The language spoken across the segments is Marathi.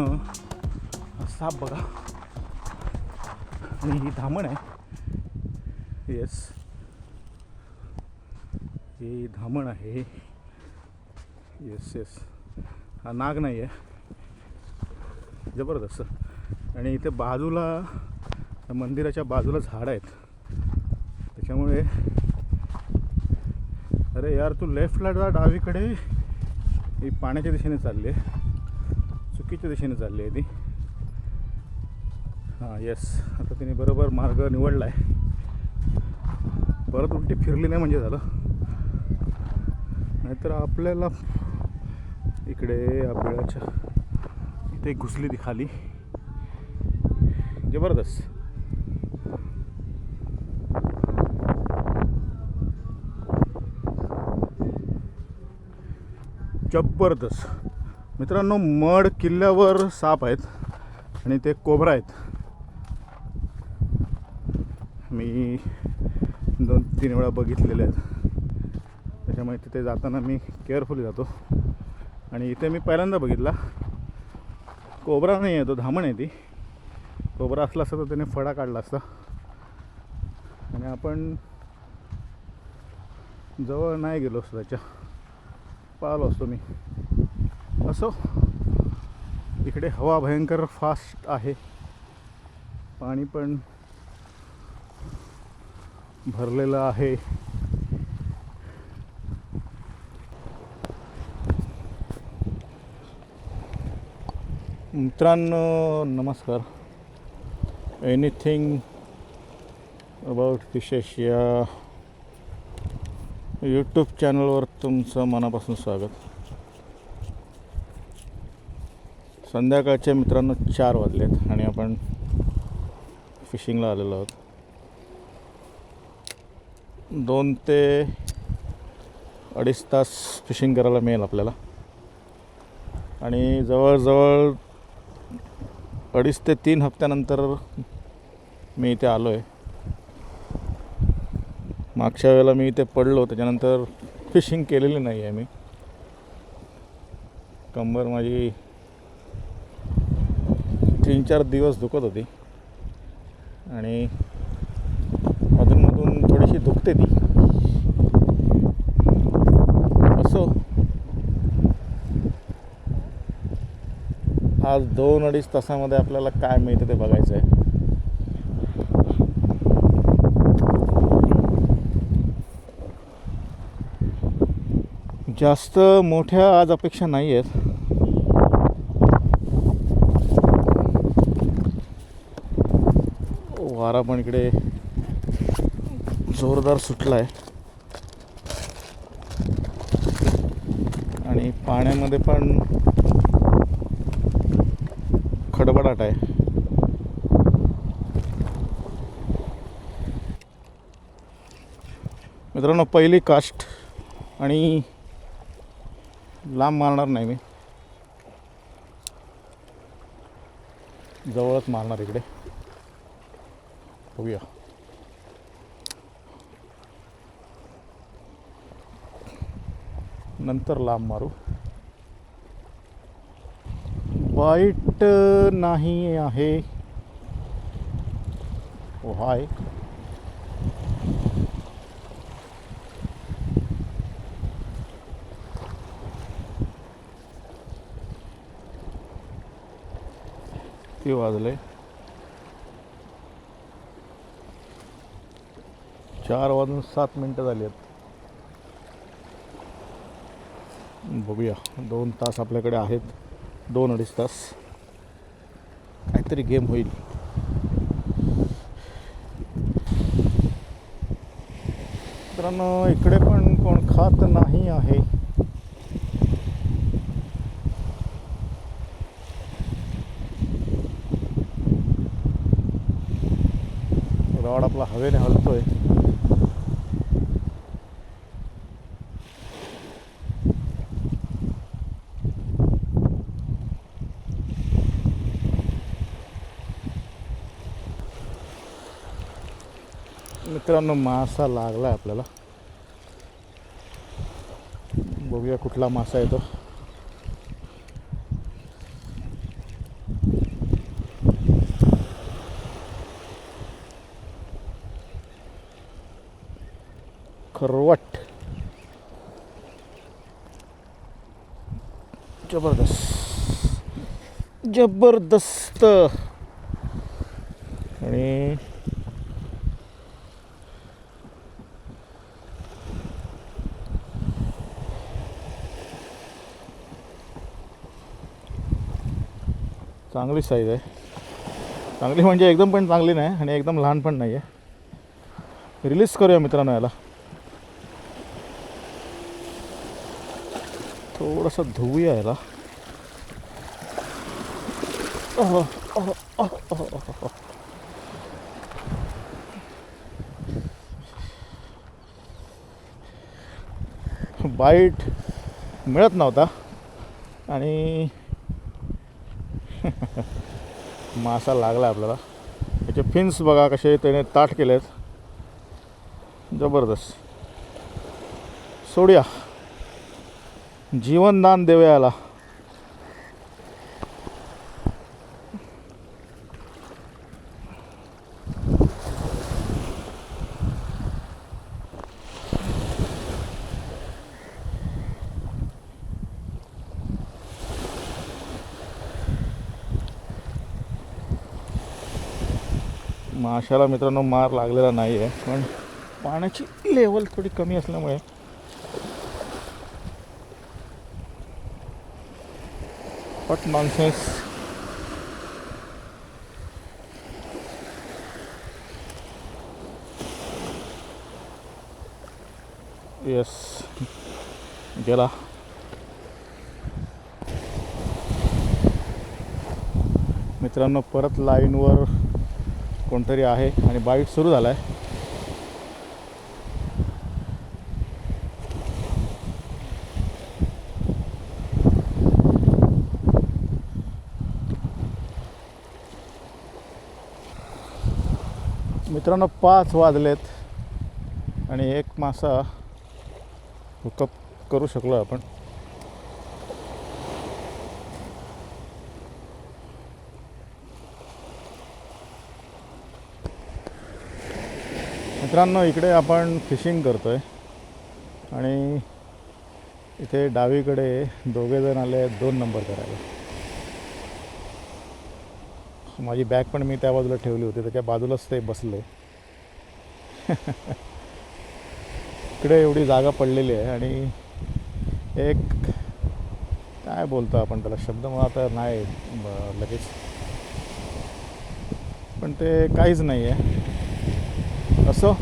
पूर्ण साप बघा. आणि ही धामण आहे. येस ही धामण आहे. येस येस हा नाग नाही आहे जबरदस्त. आणि इथे बाजूला त्या मंदिराच्या बाजूला झाडं आहेत. त्याच्यामुळे अरे यार तू लेफ्टला जा डावीकडे. ही पाण्याच्या दिशेने चालली आहे चुकीच्या दिशेने चालली आहे ती. हां येस आता तिने बरोबर मार्ग निवडला आहे परत उलटी फिरली नाही म्हणजे झालं. नाहीतर आपल्याला इकडे आपल्याच्या इथे घुसली ती खाली. जबरदस्त. जबरदस्त. मित्रांनो मड किल्ल्यावर साप आहेत आणि ते कोबरा आहेत. मी दोन तीन वेळा बघितलेले आहेत. त्याच्यामुळे तिथे जाताना मी केअरफुली जातो. आणि इथे मी पहिल्यांदा बघितला. कोबरा नाही आहे तो धामण आहे ती. कोबरा असला असता तर त्याने फडा काढला असता. आणि आपण जवळ नाही गेलो असतो त्याच्या. पाहिलो असतो मी. असो. इकडे हवा भयंकर फास्ट आहे. पाणी पण भरलेलं आहे. मित्रांनो नमस्कार. एनिथिंग अबाउट फिशेस या यूट्यूब चॅनलवर तुमचं मनापासून स्वागत. संध्याकाळचे मित्रांनो चार वाजलेत आणि आपण फिशिंगला आलेलो आहोत. दोन ते अडीच तास फिशिंग करायला मिळेल आपल्याला. आणि जवळजवळ अडीच ते तीन हप्त्यानंतर मी इथे आलो आहे मागच्या वेळेला मी इथे पडलो त्याच्यानंतर फिशिंग केलेली नाही आहे मी. कंबर माझी तीन चार दिवस दुखत होती. आणि अधूनमधून थोडीशी दुखते ती. असो. आज दोन अडीच तासामध्ये आपल्याला काय मिळतं ते बघायचं आहे. जास्त मोठ्या आज अपेक्षा नाही आहेत वारा पण इकडे जोरदार सुटला आहे आणि पाण्यामध्ये पण खडबडाट आहे. मित्रांनो पहिली कास्ट आणि लांब मारणार नाही मी. जवळच मारणार इकडे. बघूया नंतर लांब मारू. वाईट नाही आहे. ओ हाय. ते वाजले चार वाजून सात मिनटं झाली आहेत बघूया दोन तास आपल्याकडे आहेत. दोन अडीच तास. काहीतरी गेम होईल. मित्रांनो इकडे पण कोण खात नाही आहे. रॉड आपला हवेने हलतोय. मित्रांनो मासा लागला आहे आपल्याला. बघूया कुठला मासा येतो. खरवट. जबरदस्त. जबरदस्त. आणि चांगली साईज आहे. चांगली म्हणजे एकदम पण चांगली नाही आणि एकदम लहान पण नाही आहे रिलीज करूया मित्रांनो याला. थोडंसं धुवूया याला. बाईट मिळत नव्हता. आणि मासा लागला आपल्याला. त्याचे फिन्स बघा कसे त्याने ताट आहेत जबरदस्त. सोडूया. जीवनदान देऊया माशाला मित्रांनो मार लागलेला नाही आहे पण पाण्याची लेवल थोडी कमी असल्यामुळे. पट नॉनसेन्स येस गेला. मित्रांनो परत लाईनवर कोणतरी आहे आणि बाईट सुरू झाला आहे मित्रांनो पाच वाजलेत आणि एक मासा हुकअप करू शकलो आपण. मित्रांनो इकडे आपण फिशिंग करतो आहे आणि इथे डावीकडे दोघे जण आले आहेत दोन नंबर करायला. माझी बॅग पण मी त्या बाजूला ठेवली होती त्याच्या बाजूलाच ते बसले. इकडे एवढी जागा पडलेली आहे आणि एक काय बोलतो आपण त्याला? शब्द मला आता नाही ब- लगेच. पण ते काहीच नाही आहे असो.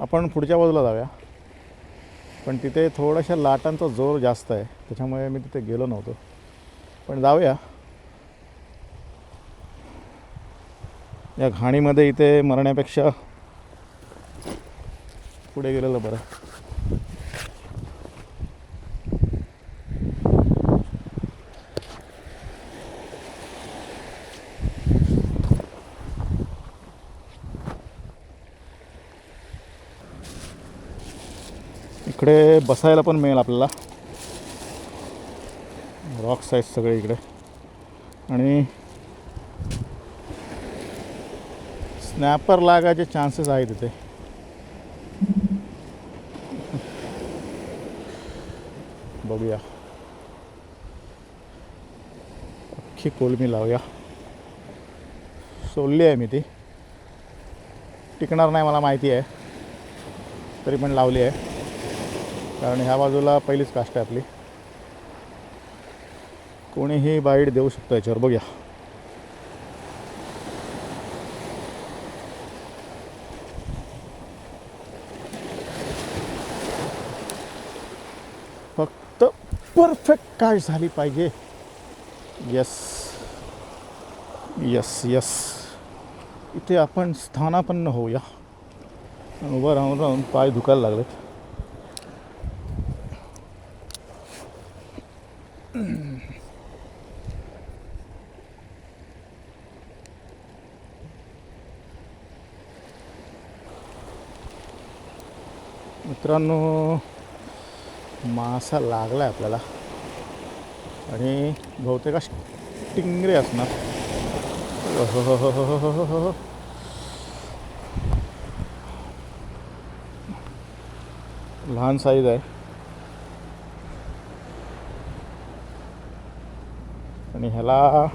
आपण पुढच्या बाजूला जाऊया. पण तिथे थोड्याशा लाटांचा जोर जास्त आहे. त्याच्यामुळे मी तिथे गेलो नव्हतो. पण जाऊया. या घाणीमध्ये इथे मरण्यापेक्षा पुढे गेलेलं बरं इकडे बसायला पण मिळेल आपल्याला. रॉक्स आहेत सगळे इकडे. आणि स्नॅपर लागायचे चान्सेस आहेत इथे. बघूया. अख्खी कोलमी लावूया. सोडली आहे मी ती. टिकणार नाही मला माहिती आहे. तरी पण लावली आहे. कारण ह्या बाजूला पहिलीच कास्ट आहे आपली. कोणीही बाईट देऊ शकतो याच्यावर. बघूया. फक्त परफेक्ट काय झाली पाहिजे. यस यस यस इथे आपण स्थानापन्न होऊया. उभं राहून राहून पाय दुखायला लागलेत. मित्रांनो मासा लागला आहे आपल्याला. आणि बहुतेक टिंगरे असणार. लहान साईज आहे. आणि ह्याला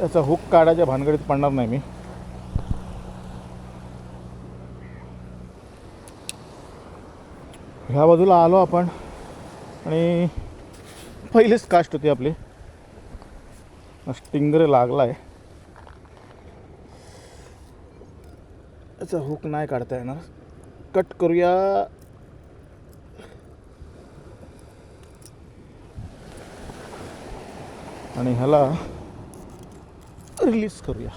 याचा हुक काढायच्या भानगडीत पडणार नाही मी. ह्या बाजूला आलो आपण. आणि पहिलीच कास्ट होती आपली. स्टिंगरे लागला आहे याचा हुक नाही काढता येणार. कट करूया. आणि ह्याला रिलीज करूया.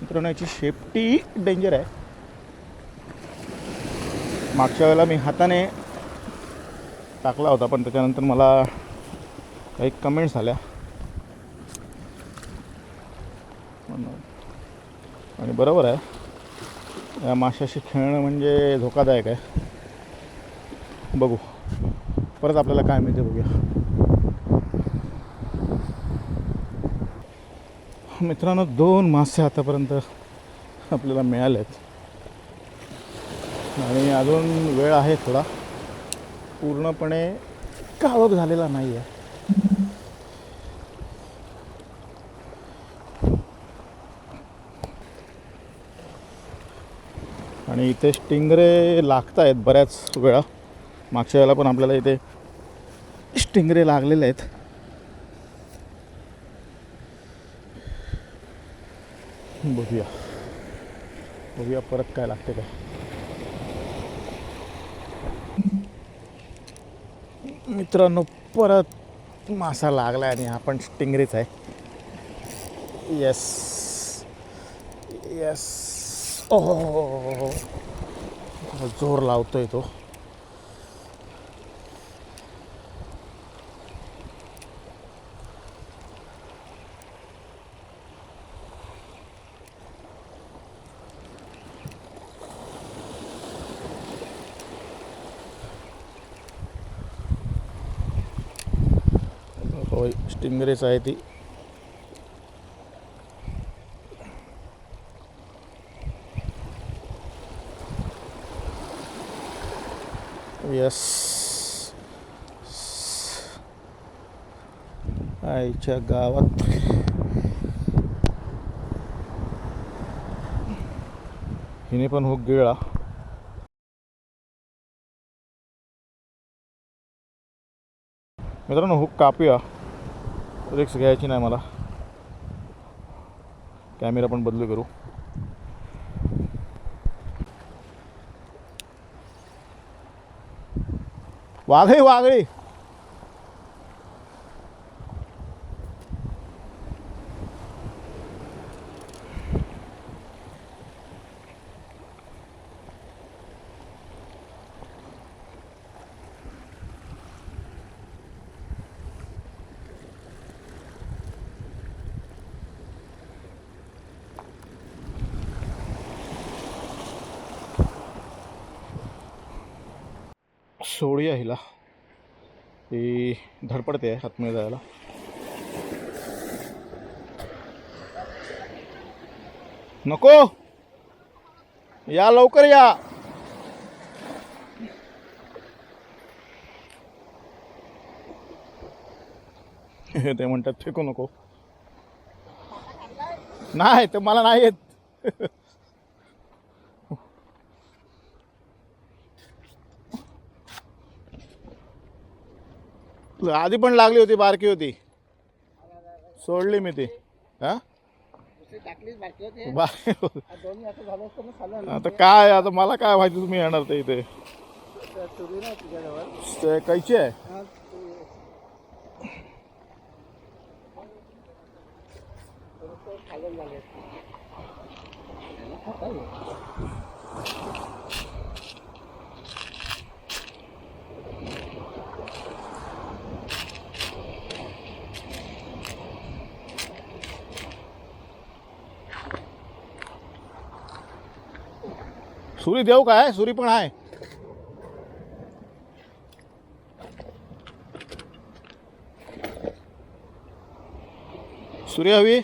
मित्रांनो याची शेपटी डेंजर आहे. मागच्या वेळेला मी हाताने टाकला होता पण त्याच्यानंतर मला काही कमेंट्स आल्या. आणि बरोबर आहे. या माशाशी खेळणं म्हणजे धोकादायक आहे. बघू. परत आपल्याला काय मिळते बघूया. मित्रांनो दोन मासे आतापर्यंत आपल्याला मिळाले आहेत आणि अजून वेळ आहे थोडा. पूर्णपणे काळोख झालेला नाही आहे आणि इथे स्टिंगरे लागत आहेत बऱ्याच वेळा. मागच्या वेळेला पण आपल्याला इथे स्टिंगरे लागलेले आहेत. बघूया. बघूया परत काय लागते काय. मित्रांनो परत मासा लागला आणि हा पण स्टिंगरीच आहे. येस येस ओ जोर लावतोय तो. होय स्टिंगरेच आहे ती. यस आईच्या गावात. हिने पण हुक गिळला. मित्रांनो हुक कापूया. रिक्स घ्यायची नाही मला. कॅमेरा पण बदलू करू. वाघळी वाघळी. सोडूया हिला. ही धडपडते आहे आतमध्ये जायला. नको! या लवकर या! ते म्हणतात फेकू नको. नाही ते मला नाही येत. आधी पण लागली होती बारकी होती. सोडली मी ती. हा? आता काय आता मला काय माहिती तुम्ही येणार ते इथे. ते कैची आहे? सुरी देऊ काय? सुरी पण आहे. सुरी हवी?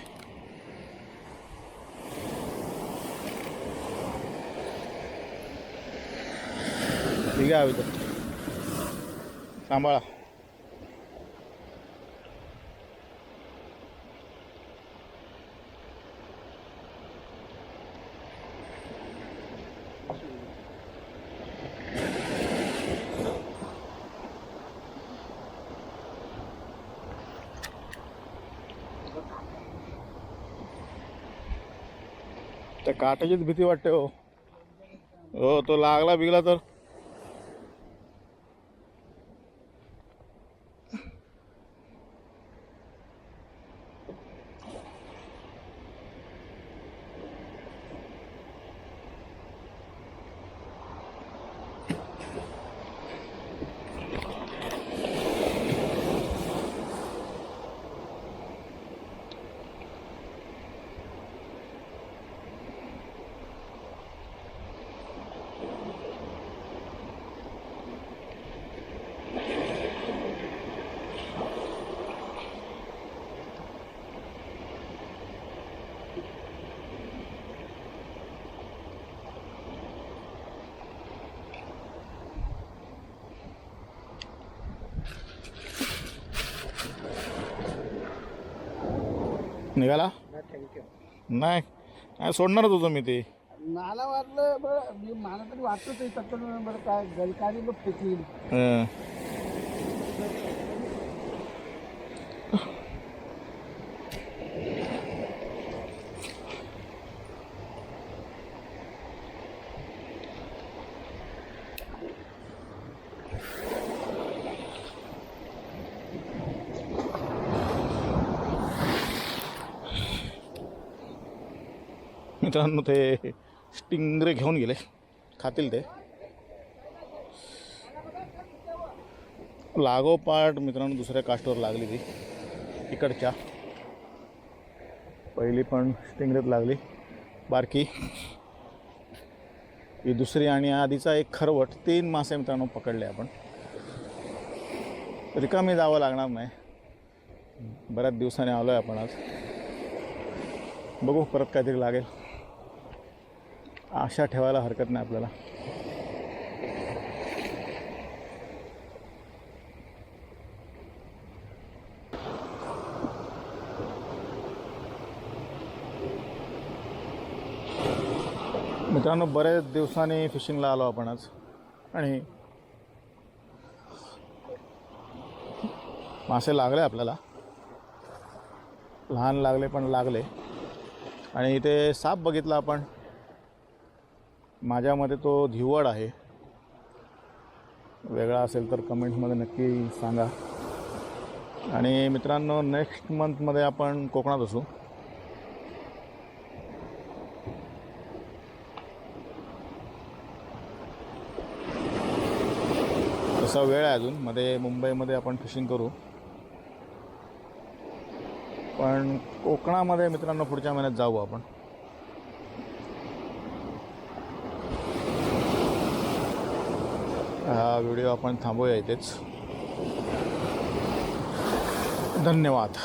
ठीक आहे हवी तर. सांभाळा. त्या काटाचीच भीती वाटते हो. हो तो लागला बिगला तर निघाला? थँक्यू नाही. नाही सोडणारच होतो मी ते. मला वाटलं बरं मी मला तरी वाटतच आहे तत्पर बरं काय गलकारी लोक फेकली हं. मित्रांनो ते स्टिंगरे घेऊन गेले. खातील ते. लागोपाठ मित्रांनो दुसऱ्या कास्टवर लागली ती. इकडच्या. पहिली पण स्टिंगरेत लागली. बारकी. ही दुसरी आणि आधीचा एक खरवट तीन मासे मित्रांनो पकडले आपण. रिकामी जावं लागणार नाही. बऱ्याच दिवसाने आलो आहे आपण आज. बघू परत काहीतरी लागेल. आशा ठेवायला हरकत नाही आपल्याला. मित्रांनो बरेच दिवसांनी फिशिंगला आलो आपण आज. आणि मासे लागले आपल्याला. लहान लागले पण लागले. आणि इथे साप बघितला आपण. माझ्यामध्ये तो धिवड आहे. वेगळा असेल तर कमेंट्समध्ये नक्की सांगा. आणि मित्रांनो नेक्स्ट मंथमध्ये आपण कोकणात असू. तसा वेळ आहे अजून. मध्ये मुंबईमध्ये आपण फिशिंग करू. पण कोकणामध्ये मित्रांनो पुढच्या महिन्यात जाऊ आपण. हा व्हिडिओ आपण थांबूया इथेच. धन्यवाद.